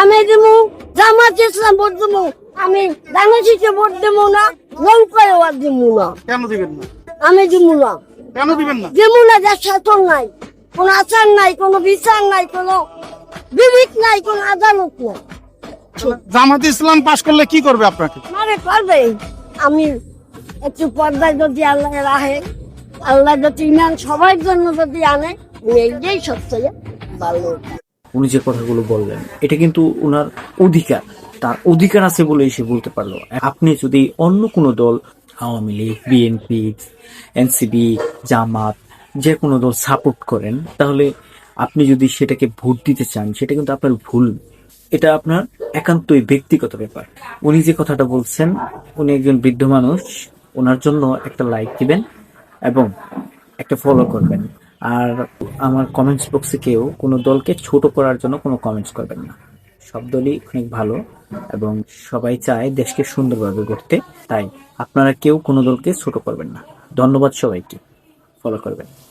আমি দেবো জামাত ইসলাম ভোট দেবো আমি বাংলাদেশে ভোট না আর দেবো না। কেন দিবেন না? আমি দেবো না। কেন দিবেন না? দেবো না যার শাসন নাই। কোনো আচার নাই কোনো বিচার নাই কোনো বিবেক নাই কোনো আদালত নাই। জামাত ইসলাম পাশ করলে কি করবে আপনাকে? মারে পারবে আমি একটু পর্দায় যদি আল্লাহ রাহে আল্লাহ যদি ইমান সবার জন্য যদি আনে আমি এইটাই সবচেয়ে ভালো। উনি যে কথাগুলো বললেন, এটা কিন্তু ওনার অধিকার। তার অধিকার আছে বলেই সে বলতে পারল। আপনি যদি অন্য কোনো দল, আওয়ামী লীগ, বিএনপি এনসিবি জামাত, যে কোনো দল সাপোর্ট করেন, তাহলে আপনি যদি সেটাকে ভোট দিতে চান, সেটা কিন্তু আপনার ভুল। এটা আপনার একান্তই ব্যক্তিগত ব্যাপার। উনি যে কথাটা বলছেন, উনি একজন বৃদ্ধ মানুষ, ওনার জন্য একটা লাইক দিবেন এবং একটা ফলো করবেন। আর আমার কমেন্টস বক্সে কেউ কোনো দলকে ছোট করার জন্য কোনো কমেন্টস করবেন না। সব দলই অনেক ভালো এবং সবাই চায় দেশকে সুন্দরভাবে গড়তে। তাই আপনারা কেউ কোনো দলকে ছোট করবেন না। ধন্যবাদ সবাইকে। ফলো করবেন।